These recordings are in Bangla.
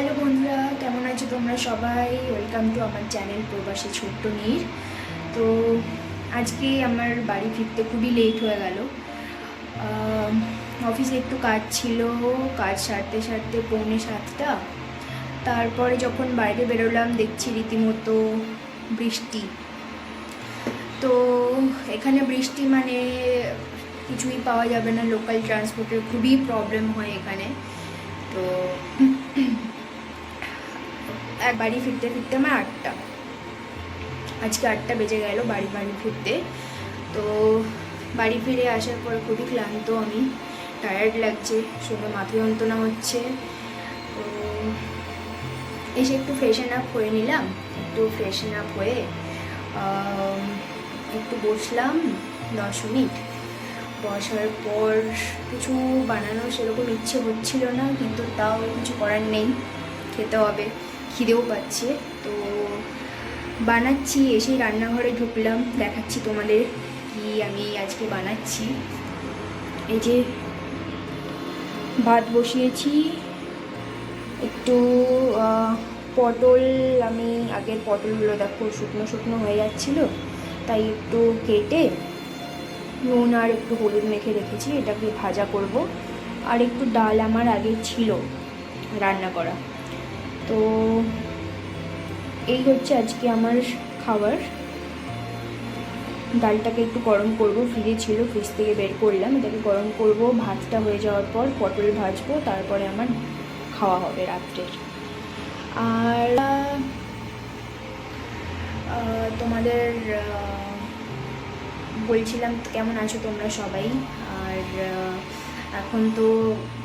হ্যালো বন্ধুরা, কেমন আছো তোমরা সবাই? ওয়েলকাম টু আমার চ্যানেল প্রবাসী ছোট্ট নীর। তো আজকে আমার বাড়ি ফিরতে খুবই লেট হয়ে গেল। অফিসে একটু কাজ ছিল, কাজ সারতে সারতে পৌনে সাতটা। তারপরে যখন বাইরে বেরোলাম, দেখছি রীতিমতো বৃষ্টি। তো এখানে বৃষ্টি মানে কিছুই পাওয়া যাবে না লোকাল ট্রান্সপোর্টের খুবই প্রবলেম হয় এখানে। তো এক বাড়ি ফিরতে ফিরতে আমার আটটা। আজকে আটটা বেজে গেল বাড়ি বাড়ি ফিরতে। তো বাড়ি ফিরে আসার পর খুবই ক্লান্ত আমি। টায়ার্ড লাগছে সঙ্গে মাথা যন্ত্রণা হচ্ছে। তো এসে একটু ফ্রেশন আপ হয়ে নিলাম। একটু ফ্রেশন আপ হয়ে একটু বসলাম দশ মিনিট। বসার পর কিছু বানানো সেরকম ইচ্ছে হচ্ছিল না, কিন্তু তাও কিছু করার নেই। খেতে হবে। খিদেও পাচ্ছে। তো বানাচ্ছি, এসেই রান্নাঘরে ঢুকলাম, দেখাচ্ছি তোমাদের কি আমি আজকে বানাচ্ছি। এই যে ভাত বসিয়েছি, একটু পটল, আমি আগের পটলগুলো দেখো শুকনো শুকনো হয়ে যাচ্ছিল, তাই একটু কেটে নুন আর একটু হলুদ মেখে রেখেছি, এটাকে ভাজা করব। আর একটু ডাল আমার আগে ছিল রান্না করা। তো এই হচ্ছে আজকে আমার খাবার। ডালটাকে একটু গরম করব, ফ্রিজে ছিল, ফ্রিজ থেকে বের করলাম। এটাকে গরম করব, ভাতটা হয়ে যাওয়ার পর পটল ভাজবো, তারপরে আমার খাওয়া হবে রাত্রের আর তোমাদের বলছিলাম কেমন আছো তোমরা সবাই? আর এখন তো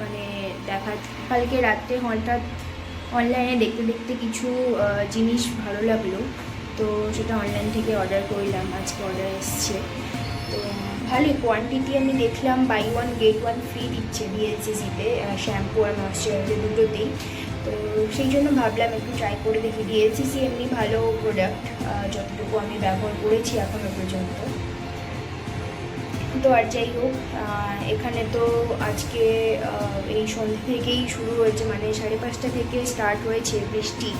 মানে দেখা, কালকে রাত্রে হঠাৎ অনলাইনে দেখতে দেখতে কিছু জিনিস ভালো লাগল। তো সেটা অনলাইন থেকে অর্ডার করলাম, আজকে অর্ডার এসছে। তো ভালোই কোয়ান্টিটি আমি দেখলাম buy one get one free দিচ্ছে ডিএলসিসিতে শ্যাম্পু আর ময়শ্চারাইজার দুটোতেই। তো সেই জন্য ভাবলাম একটু ট্রাই করে দেখি। ডিএলসিসি এমনি ভালো প্রোডাক্ট যতটুকু আমি ব্যবহার করেছি এখনও পর্যন্ত। তো আর যাই হোক এখানে তো আজকে এই সন্ধ্যে থেকেই শুরু হয়েছে মানে সাড়ে পাঁচটা থেকে স্টার্ট হয়েছে বৃষ্টি।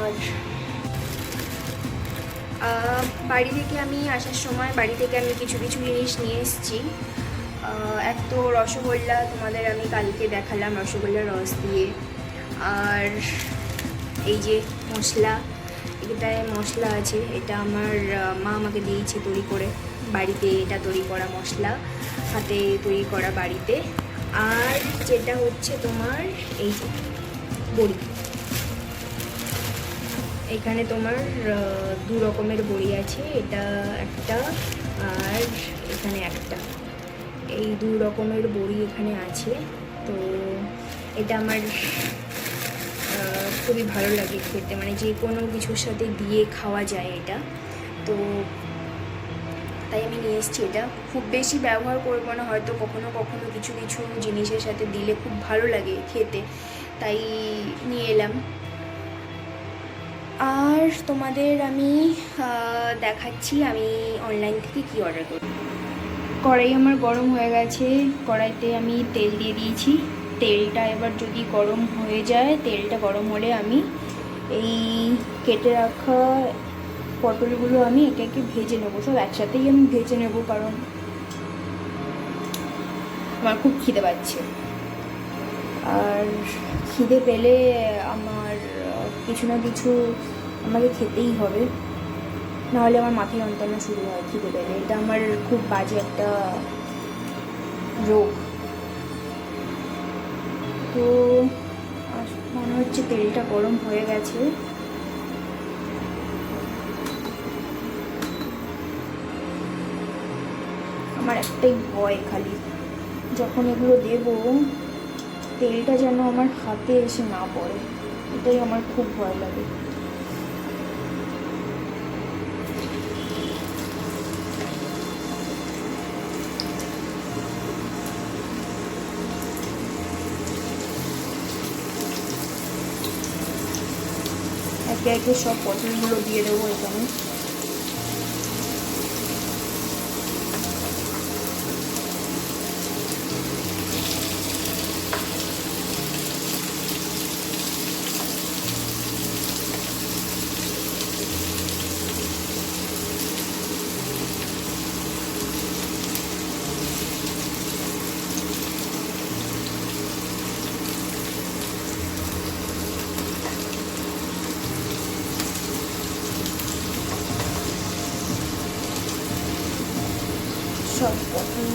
আর বাড়ি থেকে আমি আসার সময় বাড়ি থেকে আমি কিছু কিছু জিনিস নিয়ে এসেছি। এক তো রসগোল্লা তোমাদের আমি কালকে দেখালাম, রসগোল্লার রস দিয়ে। আর এই যে মশলা, এটায় মশলা আছে, এটা আমার মা আমাকে দিয়েছে তৈরি করে। বাড়িতে এটা তৈরি করা মশলা হাতে তৈরি করা বাড়িতে। আর যেটা হচ্ছে তোমার এই বড়ি। এখানে তোমার দু রকমের বড়ি আছে, এটা একটা আর এখানে একটা। এই দু রকমের বড়ি এখানে আছে, তো এটা আমার খুবই ভালো লাগে খেতে। মানে যে কোনো কিছুর সাথে দিয়ে খাওয়া যায় এটা। তো তাই আমি নিয়ে এসেছি এটা। খুব বেশি ব্যবহার করব না, হয়তো কখনো কখনো কিছু কিছু জিনিসের সাথে দিলে খুব ভালো লাগে খেতে। তাই নিয়ে এলাম। আর তোমাদের আমি দেখাচ্ছি, আমি অনলাইন থেকে কি অর্ডার করি। কড়াই আমার গরম হয়ে গেছে। কড়াইতে আমি তেল দিয়ে দিয়েছি। তেলটা এবার যদি গরম হয়ে যায়, তেলটা গরম হলে আমি এই কেটে রাখা পটলগুলো আমি একে একে ভেজে নেব, সব একসাথেই আমি ভেজে নেব কারণ আমার খুব খিদে পাচ্ছে। আর খিদে পেলে আমার, কিছু না কিছু আমাকে খেতেই হবে। নাহলে আমার মাথা যন্ত্রণা শুরু হয় খিদে পেলে। এটা আমার খুব বাজে একটা রোগ। তো মনে হচ্ছে তেলটা গরম হয়ে গেছে। আমার একটাই ভয় খালি। যখন এগুলো দেবো, তেলটা যেন আমার হাতে এসে না পড়ে। এটাই আমার খুব ভয় লাগে। একে একে সব পটলগুলো দিয়ে দেবো এখানে।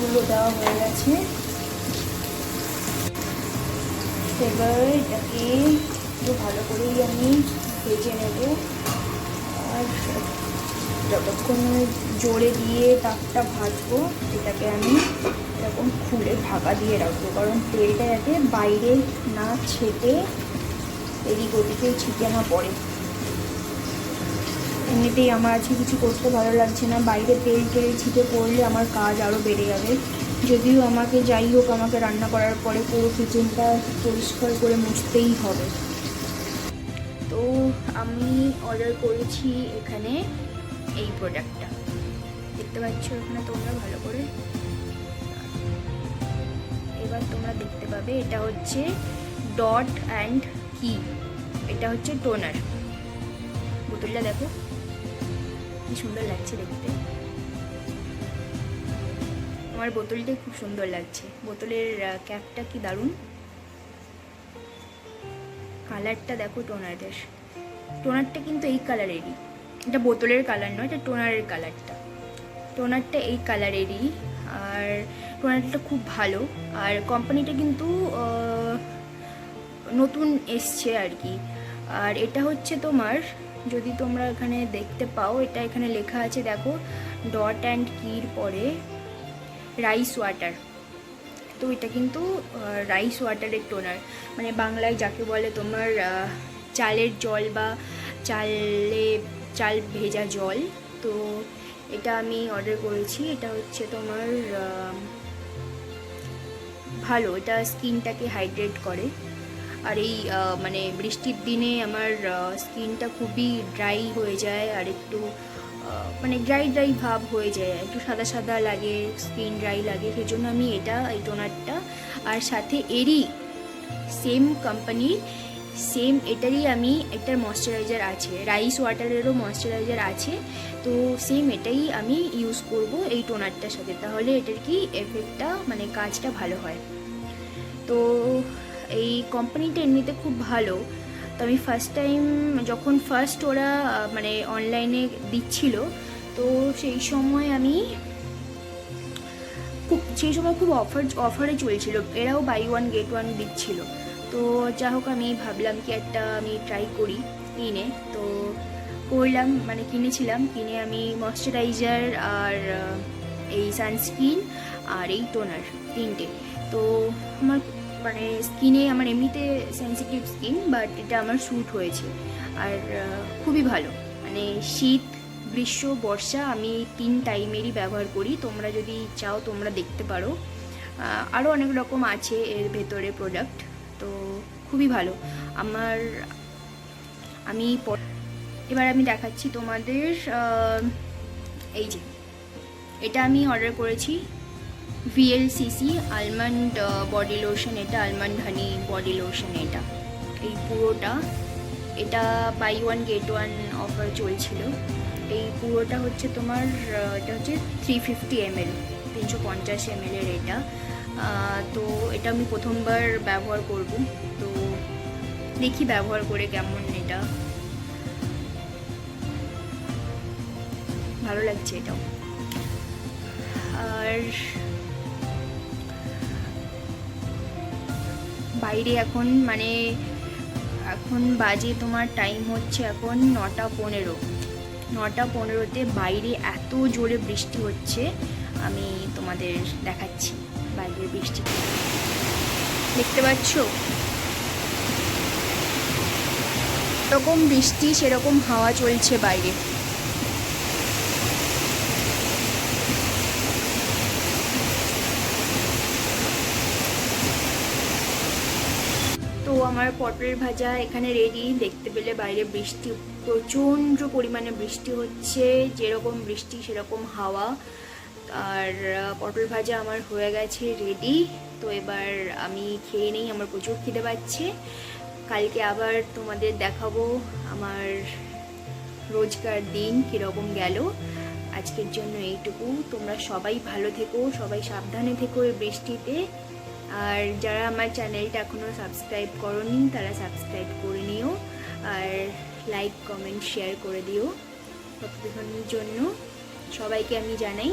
তেলগুলো দেওয়া হয়ে গেছে। এবার এটাকে ভালো করেই আমি ভেজে নেব। আর যতক্ষণ জোরে দিয়ে তাপটা ভাজবো, এটাকে আমি এরকম খুলে ঢাকা দিয়ে রাখব। কারণ তেলটা যাতে বাইরে না ছেটে এদিক ওদিকে ছিটে না পড়ে। এমনিতেই আমার আজকে কিছু করতে ভালো লাগছে না। বাইরে তেল টেল ছিটে পড়লে আমার কাজ আরও বেড়ে যাবে। যদিও আমাকে যাই হোক, আমাকে রান্না করার পরে পুরো কিচেনটা পরিষ্কার করে মুছতেই হবে। তো আমি অর্ডার করেছি এখানে এই প্রোডাক্টটা দেখতে পাচ্ছ ওখানে তোমরা ভালো করে। এবার তোমরা দেখতে পাবে, এটা হচ্ছে ডট অ্যান্ড কি এটা হচ্ছে টোনার বোতলটা দেখো। কি সুন্দর লাগছে দেখতে। আমার বোতলটা খুব সুন্দর লাগছে। বোতলের ক্যাপটা কি দারুণ। কালারটা দেখো টোনারদের। টোনারটা কিন্তু এই কালারেরই। এটা বোতলের কালার নয়, এটা টোনারের কালারটা। টোনারটা এই কালারেরই। আর টোনারটা খুব ভালো। আর কোম্পানিটা কিন্তু নতুন এসছে আর কি। আর এটা হচ্ছে তোমার যদি তোমরা এখানে দেখতে পাও, এটা এখানে লেখা আছে, দেখো, ডট অ্যান্ড কির পরে রাইস ওয়াটার। তো এটা কিন্তু রাইস ওয়াটারের টোনার। মানে বাংলায় যাকে বলে তোমার চালের জল বা চালে, চাল ভেজা জল। তো এটা আমি অর্ডার করেছি। এটা হচ্ছে তোমার ভালো, এটা স্কিনটাকে হাইড্রেট করে। আর এই মানে বৃষ্টির দিনে আমার স্কিনটা খুবই ড্রাই হয়ে যায় আর একটু মানে ড্রাই ড্রাই ভাব হয়ে যায়। একটু সাদা সাদা লাগে, স্কিন ড্রাই লাগে সেই জন্য আমি এটা, এই টোনারটা। আর সাথে এরই সেম কোম্পানির সেম এটারই আমি একটা ময়শ্চারাইজার আছে, রাইস ওয়াটারেরও ময়শ্চারাইজার আছে। তো সেম এটাই আমি ইউজ করব এই টোনারটার সাথে। তাহলে এটার কি এফেক্টটা মানে কাজটা ভালো হয়। তো এই কোম্পানিটা এমনিতে খুব ভালো। তো আমি ফার্স্ট টাইম যখন ফার্স্ট ওরা মানে অনলাইনে দিচ্ছিল, তো সেই সময় আমি খুব, সেই সময় খুব অফার অফারে চলছিল। এরাও বাই ওয়ান গেট ওয়ান দিচ্ছিল। তো যা হোক, আমি ভাবলাম কি একটা আমি ট্রাই করি কিনে। তো করলাম মানে কিনেছিলাম। কিনে আমি ময়শ্চারাইজার আর এই সানস্ক্রিন আর এই টোনার তিনটে। তো আমার মানে স্কিনে আমার এমনিতে সেন্সিটিভ স্কিন বাট এটা আমার স্যুট হয়েছে। আর খুবই ভালো। মানে শীত, গ্রীষ্ম, বর্ষা আমি তিন টাইমেরই ব্যবহার করি। তোমরা যদি চাও, তোমরা দেখতে পারো। আরও অনেক রকম আছে এর ভেতরে প্রোডাক্ট তো খুবই ভালো। আমার, আমি এবার আমি দেখাচ্ছি তোমাদের এই যে, এটা আমি অর্ডার করেছি। ভিএলসিসি আলমন্ড বডি লোশন এটা আলমন্ড হানি বডি লোশন এটা। এই পুরোটা, এটা buy one get one offer চলছিল। এই পুরোটা হচ্ছে তোমার এটা হচ্ছে থ্রি ফিফটি এমএল তিনশো পঞ্চাশ এমএলের এটা। তো এটা আমি প্রথমবার ব্যবহার করব। তো দেখি ব্যবহার করে কেমন এটা। ভালো লাগছে এটাও। আর বাইরে এখন মানে এখন বাজে তোমার টাইম হচ্ছে এখন নটা পনেরো। নটা পনেরোতে বাইরে এত জোরে বৃষ্টি হচ্ছে, আমি তোমাদের দেখাচ্ছি বাইরের বৃষ্টি। দেখতে পাচ্ছ? এরকম বৃষ্টি, সেরকম হাওয়া চলছে বাইরে। আমার পটল ভাজা এখানে রেডি দেখতে পেলে বাইরে বৃষ্টি, প্রচণ্ড পরিমাণে বৃষ্টি হচ্ছে। যেরকম বৃষ্টি, সেরকম হাওয়া। আর পটল ভাজা আমার হয়ে গেছে রেডি তো এবার আমি খেয়ে নেই, আমার প্রচুর খিদে পাচ্ছে। কালকে আবার তোমাদের দেখাবো আমার রোজকার দিন কীরকম গেল। আজকের জন্য এইটুকু। তোমরা সবাই ভালো থেকো, সবাই সাবধানে থেকো এই বৃষ্টিতে। আর যারা আমার চ্যানেলটা এখনও সাবস্ক্রাইব করনি, তারা সাবস্ক্রাইব করে নিও। আর লাইক কমেন্ট শেয়ার করে দিও। ততক্ষণের জন্য সবাইকে আমি জানাই